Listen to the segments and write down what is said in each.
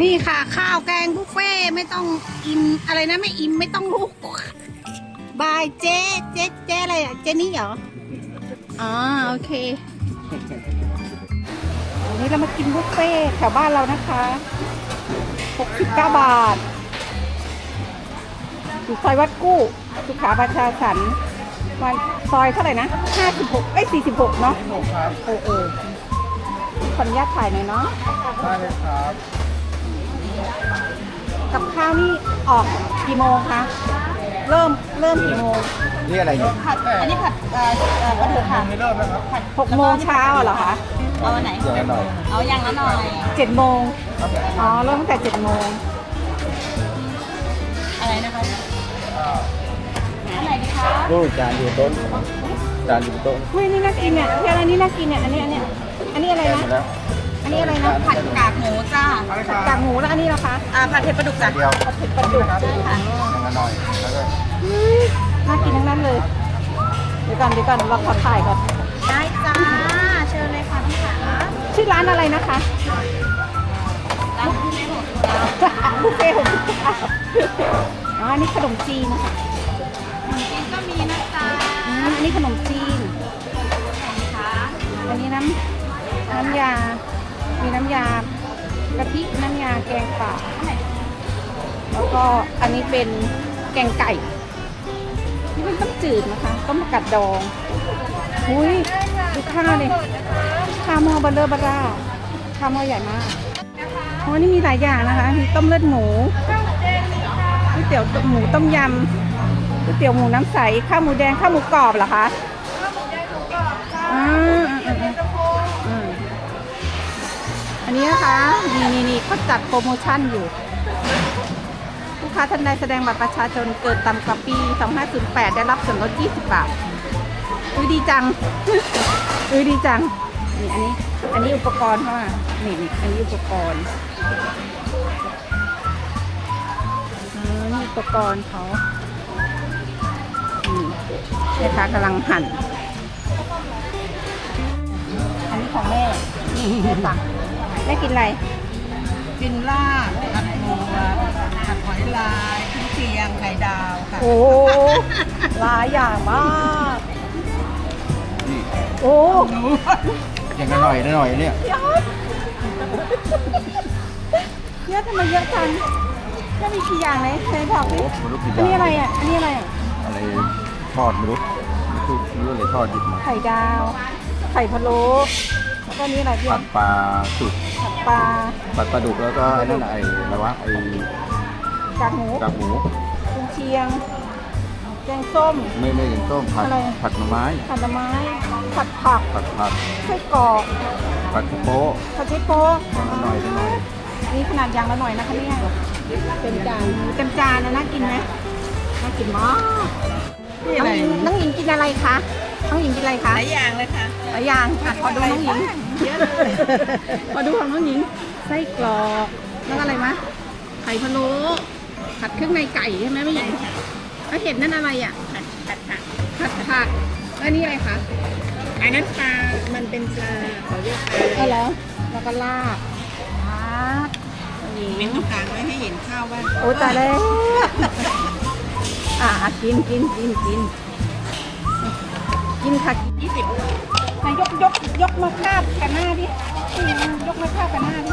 นี่ค่ะ ข้าวแกงบุฟเฟ่ไม่ต้องอิ่มอะไรนะไม่อิ่มไม่ต้องลุกบายเจ๊เจ๊เจ๊อะไรอะเจ๊นี่เหรออ๋อโอเควันนี้เรามากินบุฟเฟ่แถวบ้านเรานะคะ 69 บาทอยู่ซอยวัดกู้ สุขาประชาสรรค์วันซอยเท่าไหร่นะ 56เอ้ย46 เนาะเออเออขออนุญาตถ่ายหน่อยเนาะได้เลยครับ กับข้าวนี่ออกกี่โมงคะ เริ่มเริ่มกี่โมง นี่อะไรเนี่ยผัด อันนี้ผัดเอ่อเอ่อกระดูกค่ะไม่เริ่มนะครับผัดหกโมงเช้าเหรอคะ เอาอันไหนเดี๋ยวหน่อยเอาอย่างละหน่อย เจ็ดโมง อ๋อ เริ่มตั้งแต่เจ็ดโมง อะไรนะคะ อันไหนดีคะดูจานอยู่ต้นจานอยู่ต้นเฮ้ยนี่น่ากินเนี่ยที่อะไรนี่น่ากินเนี่ย อันนี้อันนี้อันนี้อะไรแกงนะมาแล้ว อันนี้อะไรนะผัดกากหมูจ้าผัดกากหมูแล้วอันนี้นะคะ อ่าผัดเผ็ดปลาดุกจ้ะเดียวผัดเผ็ดปลาดุกใช่ค่ะยังละหน่อยแล้วก็เฮ้ยน่ากินทั้งนั้นเลย เดี๋ยวก่อนเดี๋ยวก่อนเราขอถ่ายก่อน ได้จ้าเชิญเลยค่ะพี่ขาชื่อร้านอะไรนะคะ ร้านบุฟเฟ่หกสิบเก้าบุฟเฟ่ต์หกสิบเก้าอ๋ออันนี้ขนมจีนนะคะจริงก็มีนะจ๊ะอืมอันนี้ขนมจีนค่ะอันนี้น้ำน้ำยา มีน้ำยากะทิน้ำยาแกงป่า แล้วก็อันนี้เป็นแกงไก่ นี่เป็นต้มจืดนะคะต้มผักกาดดองอุ้ยดูข้าวเลยข้าวหม้อเบลเลอร์บาร่าข้าวหม้อใหญ่มากโอ้นี่มีหลายอย่างนะคะ มีต้มเลือดหมูก๋วยเตี๋ยวหมูต้มยำก๋วยเตี๋ยวหมูน้ำใส ข้าวหมูแดง ข้าวหมูกรอบเหรอคะอ่าอ่าอ่า นนี้นะคะ นี่นี่นี่เขาจัดโปรโมชั่นอยู่ ลูกค้าท่านใดแสดงบัตรประชาชนเกิดต่ำกว่าปี 2508 ได้รับส่วนลด 20 บาทอุ้ยดีจังอุ้ยดีจัง นี่อันนี้ อันนี้อุปกรณ์เข้ามานี่นี่อันนี้อุปกรณ์ออนี่อุปกรณ์เขานี่แม่ค้ากำลังหั่น อันนี้ของแม่แม่ตัก แม่กินอะไร กินลาบผัดหมูผัดหอยลายขึ้นเชียงไข่ดาวค่ะโอ้หลายอย่างมาก นี่โอ้ยังละหน่อยละหน่อยเนี่ยยอดเยอะทำไมเยอะจังก็มีกี่อย่างเลยไหนบอกดิไม่รู้กี่ออันนี้ย่างอะไรอะ อันนี้อะไรอะ อะไรทอดไม่รู้ไม่รู้ไม่รู้อะไรทอดหยิบมาไข่ดาว ไข่พะโล้ แล้วก็อันนี้อะไรพี่ผัดปลาสุดผัดปลาผัดปลาดุกแล้วก็ไอ้นั่นน่ะไอ้อะไรวะไอ้กากหมูกากหมูกุนเชียง แกงส้ม ไม่ไม่ถึงต้มผัดอะไร ผัดหน่อไม้ ผัดหน่อไม้ผัดผักผัดผัดไส้กรอกผัดโป๊ะผัดไชโป๊ะยังละหน่อยละหน่อย นี่ขนาดอย่างละหน่อยนะคะเนี่ยเต็มจานเต็มจานนะน่ากินไหมน่ากินมากน้องหญิงน้องหญิงกินอะไรคะ น้องหญิงกินอะไรคะหลายอย่างเลยค่ะหลายอย่างอะขอดูน้องหญิงเยอะเลยขอดูของน้องหญิงไส้กรอกแล้วก็อะไรมะไข่พะโล้ผัดเครื่องในไก่ใช่ไหมไม่ใหญ่แล้วเห็ดนั่นอะไรอะผัดผัดผักผัดผักแล้วนี่อะไรคะอันนั้นปลามันเป็นปลาเขาเรียกปลาเออเหรอแล้วก็ลาบลาบน้องหญิงเป็นตรงกลางไว้ให้เห็นข้าวบ้างโอ้ตายแล้วอะอะกินกินกินกิน กินค่ะยี่สิบนายยกยกยกมาคาบกันหน้าดิยกมาคาบกันหน้าดิ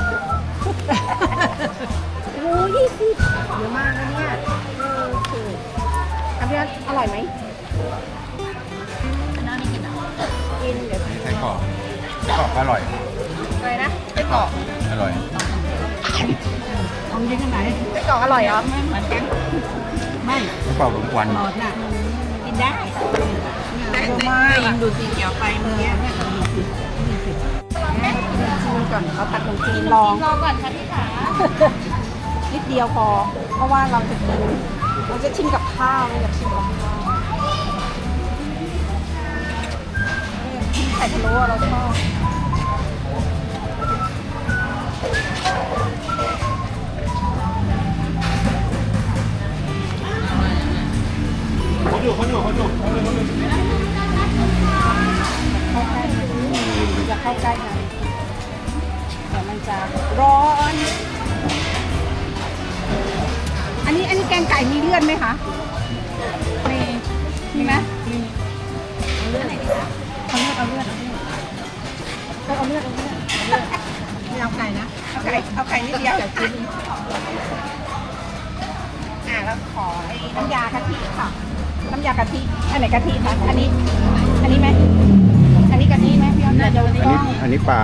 โอ้ยี่สิบเยอะมากนะเนี่ยเออถูกอันนี้อร่อยไหมน้าไม่กินอะกินเดี๋ยวไส้กรอกไส้กรอกก็อร่อยอะไรนะไส้กรอกอร่อยของยิงอันไหนไส้กรอกอร่อยเหรอไม่เหมือนกันไม่ไส้กรอกผมควันหลอดน่ะกินได้ แต่แต่ยิงดูสีเขียวไปเมื่อกี้เนี่ยเขาดูสิชิมก่อนเขาตัดขนมจีนลองรอก่อนค่ะพี่ขานิดเดียวพอ เพราะว่าเราจะกินเราจะชิมกับข้าวเราอยากชิมกับข้าวไข่พะโล้เราชอบเข้า ใกล้นะเดี๋ยวมันจะร้อนนี้แกงไก่มีเลือดไหมคะ มี มีไหมมีเอาเลือดไหนดีคะเอาเลือดเอาเลือดเอาเลือดเอาเลือดเอาเลือดไม่เอาไก่นะ เอาไก่ เอาไก่นิดเดียวอ่าแล้วขอไอ้น้ำยากะทิค่ะ น้ำยากะทิ อันไหนกะทิคะ อันนี้ อันนี้ไหมอันนี้กะทิไหม อ้อมเดี๋ยวอันกนี้ล้องอันนี้ปลา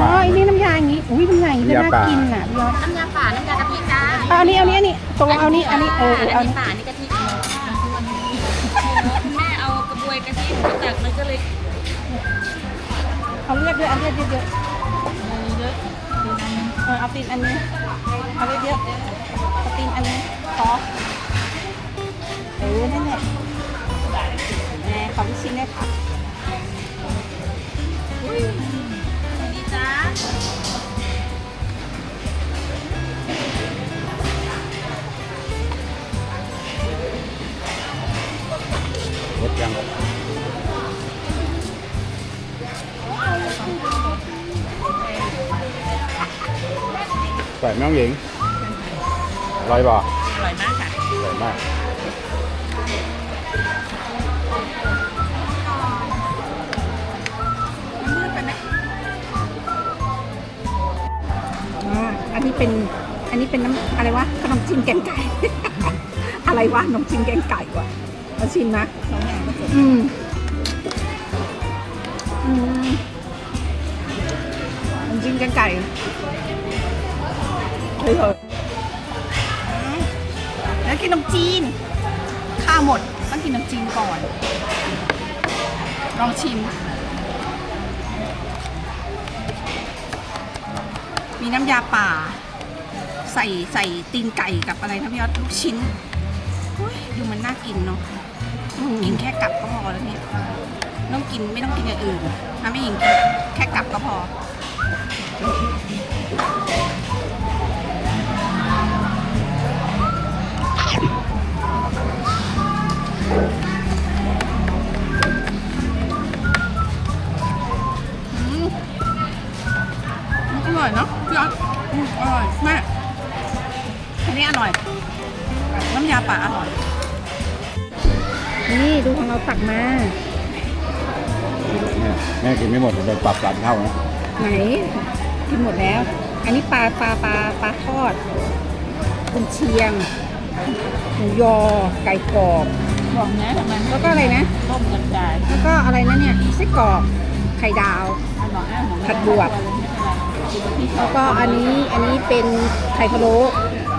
อ๋ออันนี้น้ำยาอย่างนี้ อุ้ยน้ำยาอย่างนี้จะน้ำยาน่าป่ากินอะพี่อ้อมน้ำยาป่าน้ำยากะทิจ้าเอาอันนี้เอาอันนี้อันนี้ตกลงเอานี้อันนี้เออเออเอาอันนี้นี้ป่าอันนี้กะทิแม่เอากระบวยกะทิมาตักมันก็เลยเอาเลือดด้วยเอาเลือดเยอะเยอะๆเออเอาตีนอันนี้เอาเลือดเยอะเอาตีนอันนี้ขอเออนั่นแหละแหมขอลูกชิ้นได้ค่ะ ดีจ้ารสยังใส่แม่น้องห เป็นอันนี้เป็นน้ำอะไรวะขนมจีนแกงไก่ อะไรวะขนมจีนแกงไก่วะมาชิมนะสองอย่างผสมอืมอืมขนมจีนแกงไก่เฮ้ยเหอะอืมแล้วกินขนมจีน ข้าวหมดต้องกินขนมจีนก่อน ลองชิม มีน้ำยาป่า ใส่ใส่ตีนไก่กับอะไรนะพี่ยอดลูกชิ้นเฮ้ยดูมันน่ากินเนาะกินแค่กลับก็พอแล้วเนี่ยไม่ต้องกินไม่ต้องกินอย่างอื่นถ้าไม่หญิงกินแค่กลับก็พออืมอร่อยเนาะพี่ออสอืมอร่อยแม่อั นนี้อร่อย น้ำยาป่าอร่อย นี่ดูของเราตักมาแม่แม่กินไม่หมดเลยปรับสามเท่านะไหนกินหมดแล้ว อันนี้ปลาปลาปลาปลาทอดคุณเชียงหมูยอไก่กรอบ บอกนะทำไมแล้วก็อะไรนะ ต้มกันได้แล้วก็อะไรนะเนี่ยไส้กรอกไข่ดาวบอกนะหมูผัดบวบ แล้วก็อันนี้อันนี้เป็นไข่พะโล้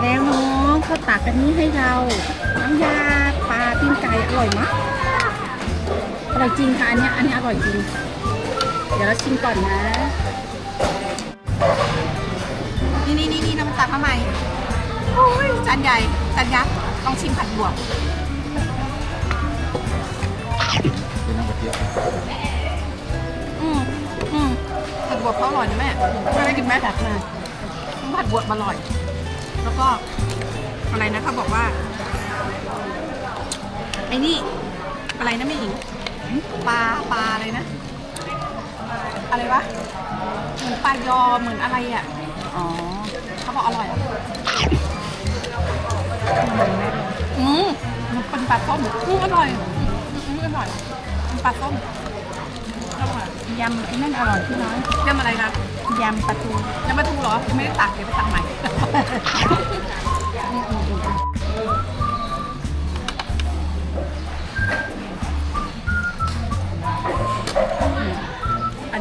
แล้วน้องเขาตักอันนี้ให้เรา น้ำยาปลาตีนไก่อร่อยมากอร่อยจริงค่ะอันเนี้ยอันนี้อร่อยจริง เดี๋ยวเราชิมก่อนนะ นี่นี่นี่นี่น้ำตาลมาใหม่โอ้ยจานใหญ่จานยักษ์ลองชิมผัดบวบเป็นน้ำกระเทียมอืมอืมผัดบวบเขาอร่อยนะแม่ไม่ได้กินแม่ตักมาผัดบวบอร่อย แล้วก็อะไรนะเขาบอกว่า ไอ้นี่ อะไรนะแม่หญิงปลาปลาอะไรนะ อะไรวะเหมือนปลายอเหมือนอะไรอะอ๋อเขาบอกอร่อยอะอืมมันเป็นปลาส้มอืมอร่อยอืมอร่อยเป็นปลาส้มอร่อยยำไอ้นั่นอร่อยพี่น้อยยำอะไรนะยำปลาทูยำปลาทูเหรอยังไม่ได้ตักเดี๋ยวไปตักใหม่ อัน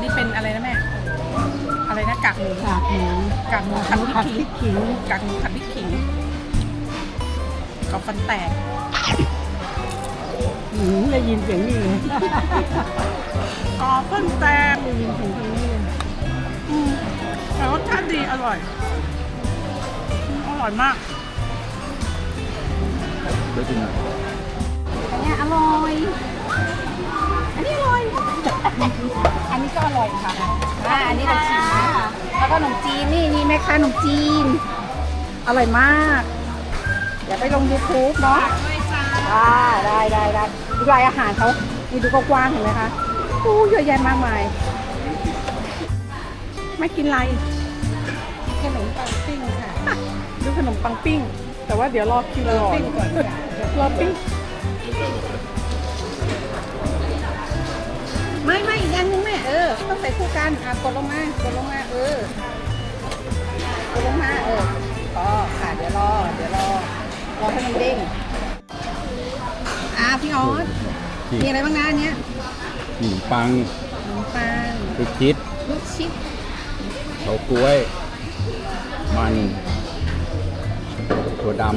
นี้เป็นอะไรนะแม่ อะไรนะกากหมูกากหมูกากหมูผัดพผัดริกพขิริงกขิงกากหมูผัดพริกขิงกับฟันแตก หืมได้ยินเสียงนี่เลยกรอบฟันแตกได้ยินเสียงนี่เลยอืมแต่รสชาติดีอร่อยอืมอ ร่อยมากได้กินอะอันเนี้ยอร่อย อันนี้อร่อย อันนี้ก็อร่อยค่ะอ่าอันนี้ขนมจีนนะแล้วก็ขนมจีนนี่นี่แม่ค้าขนมจีน อร่อยมาก เดี๋ยวไปลง YouTube เนาะอ่าได้ได้ได้ดูรายอาหารเขานี่ดูกว้างๆเห็นไหมคะโอ้เยอะแยะมากมาย ไม่กินอะไร ดูขนมปังปิ้ง แต่ว่าเดี๋ยวรอคิวก่อนปิ้งก่อนค่ะรอปิ้ง ไม่ไม่อีกอันนึงแม่เออ ต้องใส่คู่กันอะกดลงมากดลงมาเออกดลงมาเออพอค่ะเดี๋ยวรอเดี๋ยวรอรอให้มันเด้งอะพี่ออสนี่มีอะไรบ้างนะอันเนี้ยขนมปังขนมปังลูกชิดลูกชิดเฉาก๊วย มัน ถั่วด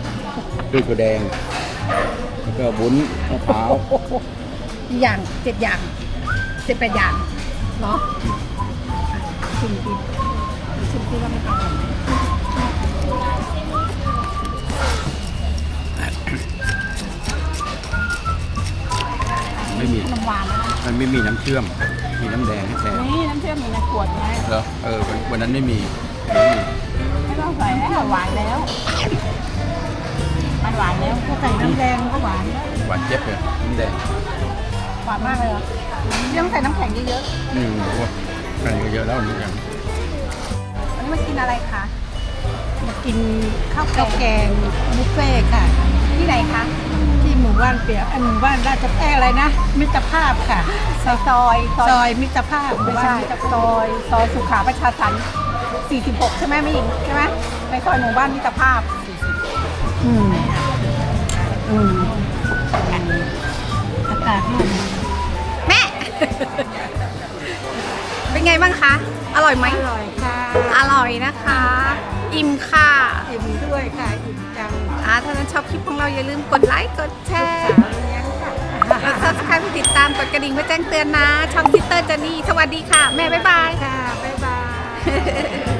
ำด้วยถั่วแดง แล้วก็บุ้นมะพร้าวกี่อย่างเจ็ดอย่างเจ็ดแปดอย่างเนาะอะชิมกินชิมกินว่ามันอร่อยไหมไม่มี ขนมหวานนะมันไม่มีน้ำเชื่อม มีน้ำแดงให้แทนนี่น้ำเชื่อมอยู่ในขวดไงเหรอเออวันวันนั้นไม่มีไม่มี ไม่ต้องใส่แล้วหวานแล้ว มันหวานแล้วก็ใส่น้ำแดงก็หวานแล้วหวานเจี๊ยบเลยน้ำแดงหวานมากเลยเหรอไม่ต้องใส่น้ำแข็งเยอะอืมโอ้กันก็เยอะแล้วนี่กันๆวันนี้มากินอะไรคะมากินข้าวข้าวแกงบุฟเฟ่ต์ค่ะ ที่ไหนคะที่หมู่บ้านเปียกอันหมู่บ้านราชแอ้อะไรนะ มิตรภาพค่ะ ซอยซอยซอยมิตรภาพไม่ใช่ซอยซอยสุขาประชาสรรค์ 46 ใช่ไหมไม่หญิงใช่ไหมในซอยหมู่บ้านมิตรภาพ อืมอืมอากาศร่มแม่ เป็นไงบ้างคะ อร่อยไหม อร่อยค่ะอร่อยนะคะ อิ่มค่ะอิ่มด้วยค่ะอิ่มจังอ่าถ้าท่านชอบคลิปของเราอย่าลืมกดไลค์ กดแชร์สาวเลี้ยงค่ะกด subscribe ติดตามกดกระดิ่งเพื่อแจ้งเตือนนะ ช่องซิสเตอร์จันนี่ สวัสดีค่ะ แม่ บ๊ายบาย ค่ะ บ๊ายบาย